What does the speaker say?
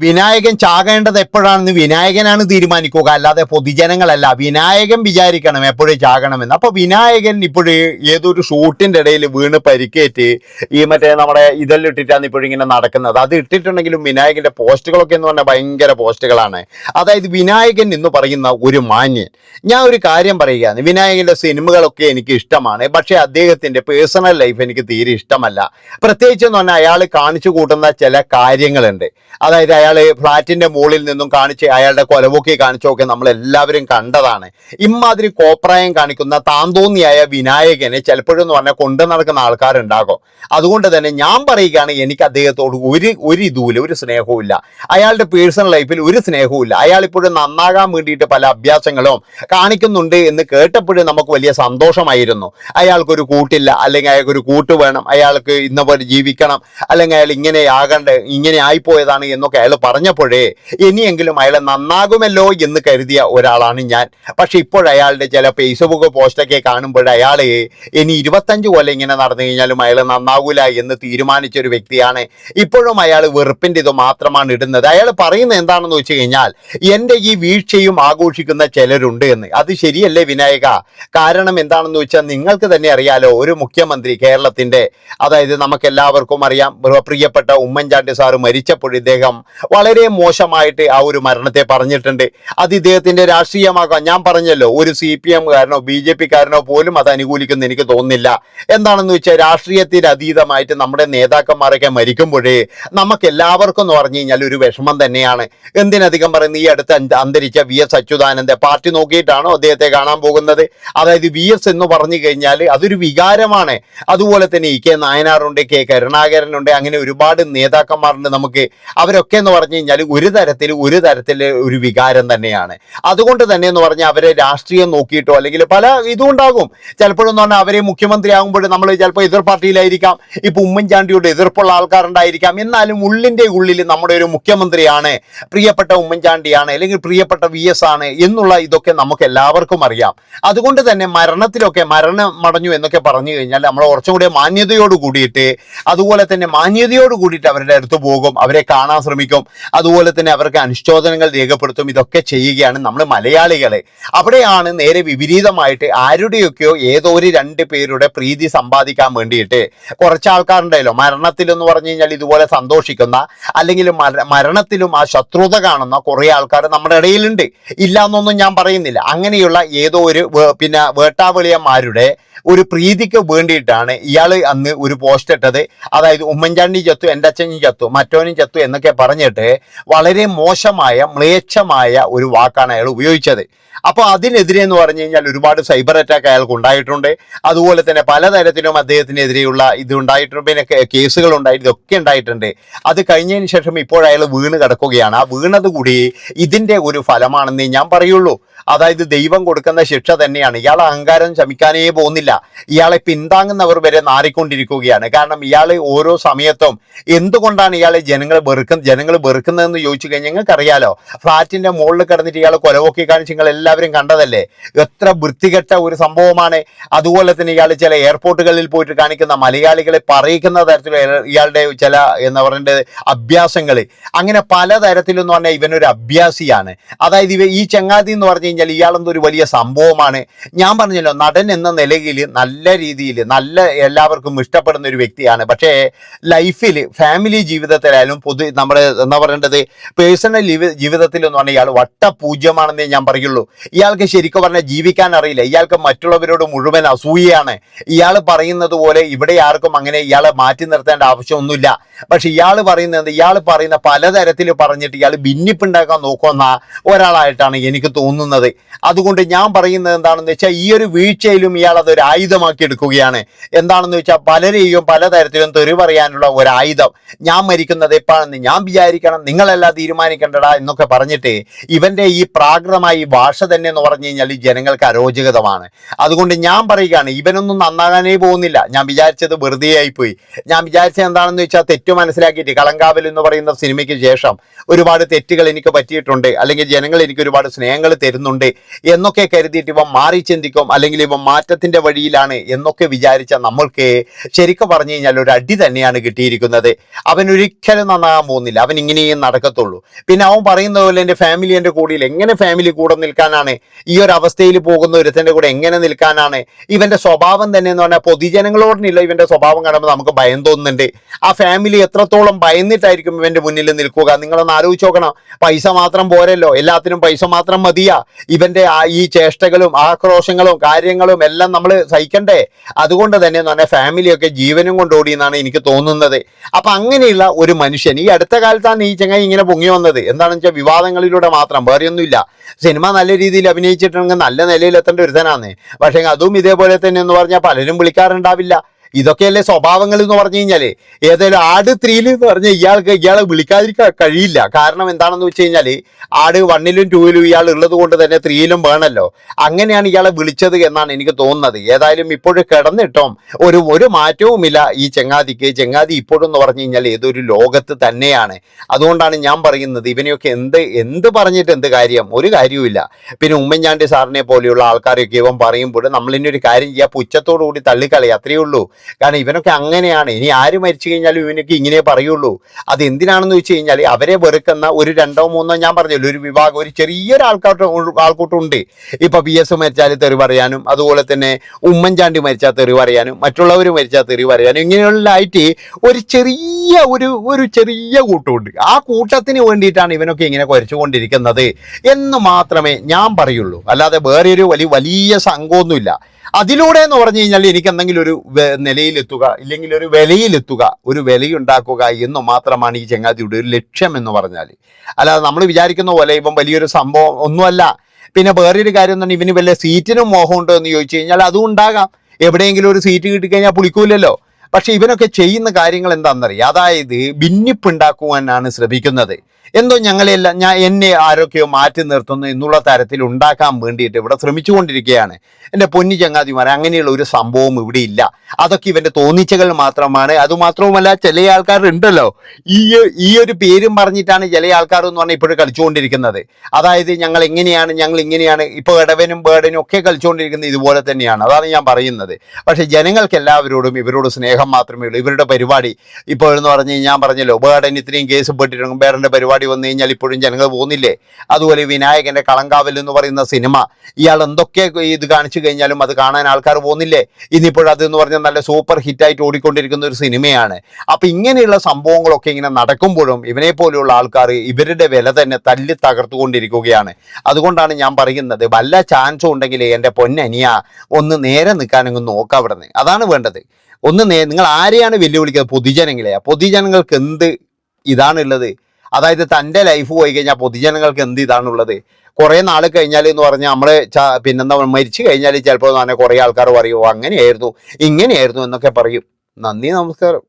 വിനായകൻ ചാകേണ്ടത് എപ്പോഴാണെന്ന് വിനായകനാണ് തീരുമാനിക്കുക. അല്ലാതെ പൊതുജനങ്ങളല്ല. വിനായകൻ വിചാരിക്കണം എപ്പോഴും ചാകണമെന്ന്. അപ്പൊ വിനായകൻ ഇപ്പോഴും ഏതൊരു ഷൂട്ടിന്റെ ഇടയിൽ വീണ് പരിക്കേറ്റ് ഈ മറ്റേ നമ്മുടെ ഇതെല്ലാം ഇട്ടിട്ടാണ് ഇപ്പോഴും ഇങ്ങനെ നടക്കുന്നത്. അത് ഇട്ടിട്ടുണ്ടെങ്കിലും വിനായകന്റെ പോസ്റ്റുകളൊക്കെ എന്ന് പറഞ്ഞാൽ ഭയങ്കര പോസ്റ്റുകളാണ്. അതായത് വിനായകൻ എന്ന് പറയുന്ന ഒരു മാന്യൻ. ഞാൻ ഒരു കാര്യം പറയുകയാണ്. വിനായകന്റെ സിനിമകളൊക്കെ എനിക്ക് ഇഷ്ടമാണ്. പക്ഷേ അദ്ദേഹത്തിന്റെ പേഴ്സണൽ ലൈഫ് എനിക്ക് തീരെ ഇഷ്ടമല്ല. പ്രത്യേകിച്ച് എന്ന് പറഞ്ഞാൽ അയാൾ കാണിച്ചു കൂട്ടുന്ന ചില കാര്യങ്ങളുണ്ട്. അതായത് അയാൾ ഫ്ളാറ്റിന്റെ മുകളിൽ നിന്നും കാണിച്ച് അയാളുടെ കൊലവൊക്കെ കാണിച്ചൊക്കെ നമ്മൾ എല്ലാവരും കണ്ടതാണ്. ഇമാതിരി കോപ്രായം കാണിക്കുന്ന താന്തോന്നിയായ വിനായകനെ ചിലപ്പോഴെന്ന് പറഞ്ഞാൽ കൊണ്ടു നടക്കുന്ന ആൾക്കാരുണ്ടാകും. അതുകൊണ്ട് തന്നെ ഞാൻ പറയുകയാണ് എനിക്ക് അദ്ദേഹത്തോട് ഒരു ഒരു ഇതുമില്ല ഒരു സ്നേഹവും ഇല്ല. അയാളുടെ പേഴ്സണൽ ലൈഫിൽ ഒരു സ്നേഹവും ഇല്ല. അയാൾ ഇപ്പോഴും നന്നാകാൻ വേണ്ടിയിട്ട് പല അഭ്യാസങ്ങളും കാണിക്കുന്നുണ്ട് എന്ന് കേട്ടപ്പോഴും നമുക്ക് വലിയ സന്തോഷമായിരുന്നു. അയാൾക്കൊരു കൂട്ടില്ല അല്ലെങ്കിൽ അയാൾക്കൊരു കൂട്ട് വേണം അയാൾക്ക് ഇന്ന പോലെ ജീവിക്കണം അല്ലെങ്കിൽ അയാൾ ഇങ്ങനെ ആകണ്ട ഇങ്ങനെ ആയിപ്പോയതാണ് എന്നൊക്കെ അയാൾ പറഞ്ഞപ്പോഴേ ഇനിയെങ്കിലും അയാൾ നന്നാകുമല്ലോ എന്ന് കരുതിയ ഒരാളാണ് ഞാൻ. പക്ഷേ ഇപ്പോൾ അയാളുടെ ചില ഫേസ്ബുക്ക് പോസ്റ്റൊക്കെ കാണുമ്പോൾ അയാൾ ഇനി ഇരുപത്തഞ്ച് കൊല്ലം ഇങ്ങനെ നടന്നു കഴിഞ്ഞാലും അയാൾ നന്നാകൂല എന്ന് തീരുമാനിച്ച ഒരു വ്യക്തിയാണ്. ഇപ്പോഴും അയാൾ വെറുപ്പിന്റെ ഇത് മാത്രമാണ് ഇടുന്നത്. അയാൾ പറയുന്നത് എന്താണെന്ന് വെച്ച് കഴിഞ്ഞാൽ എന്റെ ഈ വീഴ്ചയും ആഘോഷിക്കുന്ന ചിലരുണ്ട് എന്ന്. അത് ശരിയല്ലേ വിനായക? കാരണം എന്താണെന്ന് വെച്ചാൽ നിങ്ങൾക്ക് തന്നെ അറിയാലോ ഒരു മുഖ്യമന്ത്രി കേരളത്തിന്റെ അതായത് നമുക്കെല്ലാവർക്കും അറിയാം പ്രിയപ്പെട്ട ഉമ്മൻചാണ്ടി സാറ് മരിച്ചപ്പോൾ ഇദ്ദേഹം വളരെ മോശമായിട്ട് ആ ഒരു മരണത്തെ പറഞ്ഞിട്ടുണ്ട്. അത് ഇദ്ദേഹത്തിന്റെ രാഷ്ട്രീയമാകാം. ഞാൻ പറഞ്ഞല്ലോ ഒരു സി പി എംകാരനോ ബി ജെ പിക്കാരനോ പോലും അത് അനുകൂലിക്കുന്ന എനിക്ക് തോന്നുന്നില്ല. എന്താണെന്ന് വെച്ചാൽ രാഷ്ട്രീയത്തിന് അതീതമായിട്ട് നമ്മുടെ നേതാക്കന്മാരൊക്കെ മരിക്കുമ്പോഴേ നമുക്ക് എല്ലാവർക്കും എന്ന് പറഞ്ഞു കഴിഞ്ഞാൽ ഒരു വിഷമം തന്നെയാണ്. എന്തിനധികം പറയുന്നത് ഈ അടുത്ത് അന്തരിച്ച വി എസ് അച്യുതാനന്ദ പാർട്ടി നോക്കിയിട്ടാണോ അദ്ദേഹത്തെ കാണാൻ പോകുന്നത്? അതായത് വി എസ് എന്ന് പറഞ്ഞു കഴിഞ്ഞാൽ അതൊരു വികാരമാണ്. അതുപോലെ തന്നെ ഇ കെ നായനാറുണ്ട് കെ കരുണാകരനുണ്ട് അങ്ങനെ ഒരുപാട് നേതാക്കന്മാരുണ്ട് നമുക്ക്. അവരൊക്കെ എന്ന് പറഞ്ഞു കഴിഞ്ഞാൽ ഒരു തരത്തിൽ ഒരു തരത്തിൽ ഒരു വികാരം തന്നെയാണ്. അതുകൊണ്ട് തന്നെ എന്ന് പറഞ്ഞാൽ അവരെ രാഷ്ട്രീയം നോക്കിയിട്ടോ അല്ലെങ്കിൽ പല ഇതും ഉണ്ടാകും ചിലപ്പോഴെന്ന് പറഞ്ഞാൽ അവരെ മുഖ്യമന്ത്രി ആകുമ്പോൾ നമ്മൾ ചിലപ്പോൾ എതിർ പാർട്ടിയിലായിരിക്കാം. ഇപ്പൊ ഉമ്മൻചാണ്ടിയുടെ എതിർപ്പുള്ള ആൾക്കാരുണ്ടായിരിക്കാം. എന്നാലും ഉള്ളിന്റെ ഉള്ളിൽ നമ്മുടെ ഒരു മുഖ്യമന്ത്രിയാണ് പ്രിയപ്പെട്ട ഉമ്മൻചാണ്ടിയാണ് അല്ലെങ്കിൽ പ്രിയപ്പെട്ട വി എസ് ആണ് എന്നുള്ള ഇതൊക്കെ നമുക്ക് എല്ലാവർക്കും അറിയാം. അതുകൊണ്ട് തന്നെ മരണത്തിലൊക്കെ മരണം മടഞ്ഞു എന്നൊക്കെ പറഞ്ഞു കഴിഞ്ഞാൽ നമ്മൾ കുറച്ചും കൂടി മാന്യതയോട് കൂടിയിട്ട് അതുപോലെ തന്നെ മാന്യതയോട് കൂടിയിട്ട് അവരുടെ അടുത്ത് പോകും. അവരെ കാണാൻ ശ്രമിക്കും. അതുപോലെ തന്നെ അവർക്ക് അനുശോചനങ്ങൾ രേഖപ്പെടുത്തും ഇതൊക്കെ ചെയ്യുകയാണ് നമ്മൾ മലയാളികളെ. അവിടെയാണ് നേരെ വിപരീതമായിട്ട് ആരുടെയൊക്കെയോ ഏതോ ഒരു രണ്ട് പേരുടെ പ്രീതി സമ്പാദിക്കാൻ വേണ്ടിയിട്ട് കുറച്ച് ആൾക്കാരുണ്ടല്ലോ മരണത്തിൽ എന്ന് പറഞ്ഞു കഴിഞ്ഞാൽ ഇതുപോലെ സന്തോഷിക്കുന്ന അല്ലെങ്കിൽ മരണത്തിലും ആ ശത്രുത കാണുന്ന കുറേ ആൾക്കാർ നമ്മുടെ ഇടയിലുണ്ട്. ഇല്ല എന്നൊന്നും ഞാൻ പറയുന്നില്ല. അങ്ങനെയുള്ള ഏതോ ഒരു പിന്നെ വേട്ടാവളിയന്മാരുടെ ഒരു പ്രീതിക്ക് വേണ്ടിയിട്ടാണ് ഇയാൾ അന്ന് ഒരു പോസ്റ്റ് ഇട്ടത്. അതായത് ഉമ്മൻചാണ്ടി ചത്തു എന്റെ അച്ഛനും ചത്തു മറ്റോനും ചത്തു എന്നൊക്കെ പറഞ്ഞിട്ട് വളരെ മോശമായ മ്ലേച്ഛമായ ഒരു വാക്കാണ് അയാൾ ഉപയോഗിച്ചത്. അപ്പോൾ അതിനെതിരെ എന്ന് പറഞ്ഞു കഴിഞ്ഞാൽ ഒരുപാട് സൈബർ അറ്റാക്ക് അയാൾക്ക് ഉണ്ടായിട്ടുണ്ട്. അതുപോലെ തന്നെ പലതരത്തിലും അദ്ദേഹത്തിനെതിരെയുള്ള ഇത് ഉണ്ടായിട്ടുണ്ട്. പിന്നെ കേസുകൾ ഉണ്ടായി ഇതൊക്കെ ഉണ്ടായിട്ടുണ്ട്. അത് കഴിഞ്ഞതിന് ശേഷം ഇപ്പോൾ അയാൾ വീണ് കിടക്കുകയാണ്. ആ വീണത് കൂടി ഇതിന്റെ ഒരു ഫലമാണെന്ന് ഞാൻ പറയുള്ളൂ. അതായത് ദൈവം കൊടുക്കുന്ന ശിക്ഷ തന്നെയാണ്. ഇയാൾ അഹങ്കാരം ശമിക്കാനേ പോകുന്നില്ല. ഇയാളെ പിന്താങ്ങുന്നവർ വരെ നാറിക്കൊണ്ടിരിക്കുകയാണ്. കാരണം ഇയാൾ ഓരോ സമയത്തും എന്തുകൊണ്ടാണ് ഇയാളെ ജനങ്ങൾ വെറുക്കുന്ന ജനങ്ങൾ വെറുക്കുന്നതെന്ന് ചോദിച്ചു കഴിഞ്ഞാൽ നിങ്ങൾക്ക് അറിയാലോ ഫ്ളാറ്റിന്റെ മുകളിൽ കിടന്നിട്ട് ഇയാൾ കൊലവൊക്കെ കാണിച്ച് നിങ്ങൾ എല്ലാവരും കണ്ടതല്ലേ? എത്ര വൃത്തികെട്ട ഒരു സംഭവമാണ്. അതുപോലെ തന്നെ ഇയാൾ ചില എയർപോർട്ടുകളിൽ പോയിട്ട് കാണിക്കുന്ന മലയാളികളെ പറയിക്കുന്ന തരത്തിലുള്ള ഇയാളുടെ ചില എന്ന് പറയേണ്ടത് അഭ്യാസങ്ങൾ അങ്ങനെ പല പലതരത്തിലെന്ന് പറഞ്ഞാൽ ഇവനൊരു അഭ്യാസിയാണ്. അതായത് ഇവ ഈ ചങ്ങാതി എന്ന് പറഞ്ഞു കഴിഞ്ഞാൽ ഇയാളെന്തോ ഒരു വലിയ സംഭവമാണ്. ഞാൻ പറഞ്ഞല്ലോ നടൻ എന്ന നിലയിൽ നല്ല രീതിയിൽ നല്ല എല്ലാവർക്കും ഇഷ്ടപ്പെടുന്ന ഒരു വ്യക്തിയാണ്. പക്ഷേ ലൈഫിൽ ഫാമിലി ജീവിതത്തിലായാലും പൊതു നമ്മുടെ എന്താ പറയേണ്ടത്? പേഴ്സണൽ ജീവിതത്തിൽ എന്ന് പറഞ്ഞാൽ ഇയാൾ വട്ടപൂജ്യമാണെന്നേ ഞാൻ പറയുള്ളൂ. ഇയാൾക്ക് ശരിക്കും പറഞ്ഞാൽ ജീവിക്കാൻ അറിയില്ല. ഇയാൾക്ക് മറ്റുള്ളവരോട് മുഴുവൻ അസൂയയാണ്. ഇയാൾ പറയുന്നത് പോലെ ഇവിടെ ആർക്കും അങ്ങനെ ഇയാളെ മാറ്റി നിർത്തേണ്ട ആവശ്യമൊന്നുമില്ല. പക്ഷെ ഇയാൾ പറയുന്നത് ഇയാൾ പറയുന്ന പലതരത്തിൽ പറഞ്ഞിട്ട് ഇയാൾ ഭിന്നിപ്പുണ്ടാക്കാൻ നോക്കുന്ന ഒരാളായിട്ടാണ് എനിക്ക് തോന്നുന്നത്. അതുകൊണ്ട് ഞാൻ പറയുന്നത് എന്താണെന്ന് വെച്ചാൽ ഈ ഒരു വീഴ്ചയിലും ഇയാൾ അതൊരു ആയുധമാക്കി എടുക്കുകയാണ്. എന്താണെന്ന് വെച്ചാൽ പലരെയും പലതരത്തിലും തെറി പറയാനുള്ള ഒരു ആയുധം ഞാൻ മരിക്കുന്നത് എപ്പോഴാണെന്ന് ഞാൻ വിചാരിക്കണം നിങ്ങളെല്ലാം തീരുമാനിക്കേണ്ടടാ എന്നൊക്കെ പറഞ്ഞിട്ട് ഇവന്റെ ഈ പ്രാകൃതമായ ഭാഷ തന്നെ എന്ന് പറഞ്ഞു കഴിഞ്ഞാൽ ജനങ്ങൾക്ക് അരോചകതമാണ്. അതുകൊണ്ട് ഞാൻ പറയുകയാണ് ഇവനൊന്നും നന്നാകാനേ പോകുന്നില്ല. ഞാൻ വിചാരിച്ചത് വെറുതെ ആയിപ്പോയി. ഞാൻ വിചാരിച്ചത് എന്താണെന്ന് വെച്ചാൽ തെറ്റ് മനസ്സിലാക്കിയിട്ട് കളങ്കാവൽ എന്ന് പറയുന്ന സിനിമയ്ക്ക് ശേഷം ഒരുപാട് തെറ്റുകൾ എനിക്ക് പറ്റിയിട്ടുണ്ട് അല്ലെങ്കിൽ ജനങ്ങൾ എനിക്ക് ഒരുപാട് സ്നേഹങ്ങൾ തരുന്നുണ്ട് എന്നൊക്കെ കരുതിയിട്ട് ഇവ മാറി ചിന്തിക്കും അല്ലെങ്കിൽ ഇവ മാറ്റത്തിന്റെ വഴിയിലാണ് എന്നൊക്കെ വിചാരിച്ച നമ്മൾക്ക് ശരിക്കും പറഞ്ഞു കഴിഞ്ഞാൽ ഒരു അടി തന്നെയാണ് കിട്ടിയിരിക്കുന്നത്. അവൻ ഒരിക്കലും നന്നാകാൻ പോകുന്നില്ല. അവൻ എങ്ങനെയും നടക്കത്തുള്ളൂ. പിന്നെ അവൻ പറയുന്ന പോലെ എന്റെ ഫാമിലി എന്റെ കൂടെയിൽ എങ്ങനെ ഫാമിലി കൂടെ നിൽക്കാനാണ്? ഈ ഒരു അവസ്ഥയിൽ പോകുന്ന ഒരുത്തന്റെ കൂടെ എങ്ങനെ നിൽക്കാനാണ്? ഇവന്റെ സ്വഭാവം തന്നെ എന്ന് പറഞ്ഞാൽ പൊതുജനങ്ങളോടനില്ല ഇവന്റെ സ്വഭാവം കാണുമ്പോൾ നമുക്ക് ഭയം തോന്നുന്നുണ്ട്. ആ ഫാമിലി എത്രത്തോളം ഭയന്നിട്ടായിരിക്കും ഇവന്റെ മുന്നിൽ നിൽക്കുക? നിങ്ങളൊന്ന് ആലോചിച്ച് നോക്കണം. പൈസ മാത്രം പോരല്ലോ. എല്ലാത്തിനും പൈസ മാത്രം മതിയാ. ഇവന്റെ ഈ ചേഷ്ടകളും ആക്രോശങ്ങളും കാര്യങ്ങളും എല്ലാം നമ്മൾ സഹിക്കണ്ടേ? അതുകൊണ്ട് തന്നെ എന്ന് പറഞ്ഞാൽ ഫാമിലിയൊക്കെ ജീവനും കൊണ്ടോടി എന്നാണ് എനിക്ക് തോന്നുന്നത്. അപ്പം അങ്ങനെയുള്ള ഒരു മനുഷ്യൻ ഈ അടുത്ത കാലത്താണ് ഈ ചങ്ങായി ഇങ്ങനെ പൊങ്ങി വന്നത്. എന്താണെന്ന് വെച്ചാൽ വിവാദങ്ങളിലൂടെ മാത്രം വേറെയൊന്നുമില്ല. സിനിമ നല്ല രീതിയിൽ അഭിനയിച്ചിട്ടുണ്ടെങ്കിൽ നല്ല നിലയിൽ എത്തേണ്ട ഒരുത്തനാണ് പക്ഷേ അതും ഇതേപോലെ തന്നെ എന്ന് പറഞ്ഞാൽ പലരും വിളിക്കാറുണ്ടാവില്ല. ഇതൊക്കെയല്ലേ സ്വഭാവങ്ങൾ എന്ന് പറഞ്ഞു കഴിഞ്ഞാൽ. ഏതായാലും ആട് ത്രീയിൽ എന്ന് പറഞ്ഞാൽ ഇയാൾക്ക് ഇയാളെ വിളിക്കാതിരിക്കാൻ കഴിയില്ല. കാരണം എന്താണെന്ന് വെച്ച് കഴിഞ്ഞാൽ ആട് വണ്ണിലും ടൂവിലും ഇയാൾ ഉള്ളത് കൊണ്ട് തന്നെ ത്രീയിലും വേണമല്ലോ അങ്ങനെയാണ് ഇയാളെ വിളിച്ചത് എന്നാണ് എനിക്ക് തോന്നുന്നത്. ഏതായാലും ഇപ്പോഴും കിടന്നിട്ടും ഒരു ഒരു മാറ്റവുമില്ല ഈ ചെങ്ങാതിക്ക്. ചെങ്ങാതി ഇപ്പോഴും എന്ന് പറഞ്ഞു കഴിഞ്ഞാൽ ഏതൊരു ലോകത്ത് തന്നെയാണ്. അതുകൊണ്ടാണ് ഞാൻ പറയുന്നത് ഇവനെയൊക്കെ എന്ത് എന്ത് പറഞ്ഞിട്ട് എന്ത് കാര്യം? ഒരു കാര്യവുമില്ല. പിന്നെ ഉമ്മൻചാണ്ടി സാറിനെ പോലെയുള്ള ആൾക്കാരൊക്കെ ഇവൻ പറയുമ്പോൾ നമ്മളിനി ഒരു കാര്യം ചെയ്യുക പുച്ഛത്തോടു കൂടി തള്ളിക്കളി അത്രയേ ഉള്ളൂ. കാരണം ഇവനൊക്കെ അങ്ങനെയാണ്. ഇനി ആര് മരിച്ചു കഴിഞ്ഞാലും ഇവനൊക്കെ ഇങ്ങനെ പറയുള്ളൂ. അത് എന്തിനാണെന്ന് വെച്ച് കഴിഞ്ഞാൽ അവരെ വെറുക്കുന്ന ഒരു രണ്ടോ മൂന്നോ ഞാൻ പറഞ്ഞല്ലോ ഒരു വിഭാഗം ഒരു ചെറിയൊരു ആൾക്കാട്ട് ആൾക്കൂട്ടുണ്ട്. ഇപ്പൊ പി എസ് മരിച്ചാൽ തെറി പറയാനും അതുപോലെ തന്നെ ഉമ്മൻചാണ്ടി മരിച്ചാൽ തെറി പറയാനും മറ്റുള്ളവർ മരിച്ചാൽ തെറി പറയാനും ഇങ്ങനെയുള്ളതായിട്ട് ഒരു ചെറിയ ഒരു ഒരു ചെറിയ കൂട്ടമുണ്ട് ആ കൂട്ടത്തിന് വേണ്ടിയിട്ടാണ് ഇവനൊക്കെ ഇങ്ങനെ കുരച്ചുകൊണ്ടിരിക്കുന്നത് എന്ന് മാത്രമേ ഞാൻ പറയുള്ളൂ. അല്ലാതെ വേറെ ഒരു വലിയ വലിയ സംഘമൊന്നുമില്ല. അതിലൂടെ എന്ന് പറഞ്ഞു കഴിഞ്ഞാൽ എനിക്ക് എന്തെങ്കിലും ഒരു നിലയിലെത്തുക ഇല്ലെങ്കിൽ ഒരു വിലയിലെത്തുക ഒരു വിലയുണ്ടാക്കുക എന്ന് മാത്രമാണ് ഈ ചങ്ങാതിയുടെ ഒരു ലക്ഷ്യം എന്ന് പറഞ്ഞാൽ അല്ലാതെ നമ്മൾ വിചാരിക്കുന്ന പോലെ ഇപ്പം വലിയൊരു സംഭവം ഒന്നുമല്ല. പിന്നെ വേറൊരു കാര്യം തന്നെ ഇവന് വല്ല സീറ്റിനും മോഹമുണ്ടോ എന്ന് ചോദിച്ചു കഴിഞ്ഞാൽ അതും ഉണ്ടാകാം. എവിടെയെങ്കിലും ഒരു സീറ്റ് കിട്ടിക്കഴിഞ്ഞാൽ പുളിക്കൂലല്ലോ. പക്ഷെ ഇവനൊക്കെ ചെയ്യുന്ന കാര്യങ്ങൾ എന്താണെന്നറിയാം? അതായത് ഭിന്നിപ്പുണ്ടാക്കുവാനാണ് ശ്രമിക്കുന്നത്. എന്തോ ഞങ്ങളെല്ലാം ഞാൻ എന്നെ ആരൊക്കെയോ മാറ്റി നിർത്തുന്നു എന്നുള്ള തരത്തിൽ ഉണ്ടാക്കാൻ വേണ്ടിയിട്ട് ഇവിടെ ശ്രമിച്ചുകൊണ്ടിരിക്കുകയാണ്. എന്റെ പൊന്നി ചങ്ങാതിമാരെ അങ്ങനെയുള്ള ഒരു സംഭവം ഇവിടെ ഇല്ല. അതൊക്കെ ഇവന്റെ തോന്നിച്ചകൾ മാത്രമാണ്. അതുമാത്രവുമല്ല ചില ആൾക്കാരുണ്ടല്ലോ. ഈ ഈ ഒരു പേരും പറഞ്ഞിട്ടാണ് ചില ആൾക്കാർ എന്ന് പറഞ്ഞാൽ ഇപ്പോഴും കളിച്ചുകൊണ്ടിരിക്കുന്നത്. അതായത് ഞങ്ങൾ എങ്ങനെയാണ് ഞങ്ങൾ ഇങ്ങനെയാണ് ഇപ്പോൾ ഇടവനും ബേഡനും ഒക്കെ കളിച്ചുകൊണ്ടിരിക്കുന്നത് ഇതുപോലെ തന്നെയാണ്. അതാണ് ഞാൻ പറയുന്നത്. പക്ഷേ ജനങ്ങൾക്ക് എല്ലാവരോടും ഇവരോട് സ്നേഹം മാത്രമേ ഉള്ളൂ. ഇവരുടെ പരിപാടി ഇപ്പോൾ എന്ന് പറഞ്ഞ് ഞാൻ പറഞ്ഞല്ലോ ബേഡൻ ഇത്രയും കേസ് പെട്ടിട്ടുണ്ട്. ബേറിന്റെ പരിപാടി വന്നു കഴിഞ്ഞാൽ ഇപ്പോഴും ജനങ്ങൾ പോകുന്നില്ലേ? അതുപോലെ വിനായകന്റെ കളങ്കാവൽ എന്ന് പറയുന്ന സിനിമ ഇയാൾ എന്തൊക്കെ ഇത് കാണിച്ചു കഴിഞ്ഞാലും അത് കാണാൻ ആൾക്കാർ പോകുന്നില്ലേ? ഇന്നിപ്പോൾ അത് എന്ന് പറഞ്ഞാൽ നല്ല സൂപ്പർ ഹിറ്റായിട്ട് ഓടിക്കൊണ്ടിരിക്കുന്ന ഒരു സിനിമയാണ്. അപ്പം ഇങ്ങനെയുള്ള സംഭവങ്ങളൊക്കെ ഇങ്ങനെ നടക്കുമ്പോഴും ഇവനെ പോലെയുള്ള ആൾക്കാർ ഇവരുടെ വില തന്നെ തല്ലി തകർത്തുകൊണ്ടിരിക്കുകയാണ്. അതുകൊണ്ടാണ് ഞാൻ പറയുന്നത് വല്ല ചാൻസും ഉണ്ടെങ്കിൽ എന്റെ പൊന്നനിയ ഒന്ന് നേരെ നിൽക്കാനങ്ങ് നോക്കാം അവിടെ നിന്ന് അതാണ് വേണ്ടത്. ഒന്ന് നിങ്ങൾ ആരെയാണ് വെല്ലുവിളിക്കുന്നത്? പൊതുജനങ്ങളെ. പൊതുജനങ്ങൾക്ക് എന്ത് ഇതാണുള്ളത്? അതായത് തന്റെ ലൈഫ് പോയി കഴിഞ്ഞാൽ പൊതുജനങ്ങൾക്ക് എന്ത് ഇതാണുള്ളത്? കുറേ നാൾ കഴിഞ്ഞാൽ എന്ന് പറഞ്ഞാൽ നമ്മൾ പിന്നെന്താ മരിച്ചു കഴിഞ്ഞാൽ ചിലപ്പോൾ തന്നെ കുറേ ആൾക്കാർ പറയും അങ്ങനെയായിരുന്നു ഇങ്ങനെയായിരുന്നു എന്നൊക്കെ പറയും. നന്ദി നമസ്കാരം.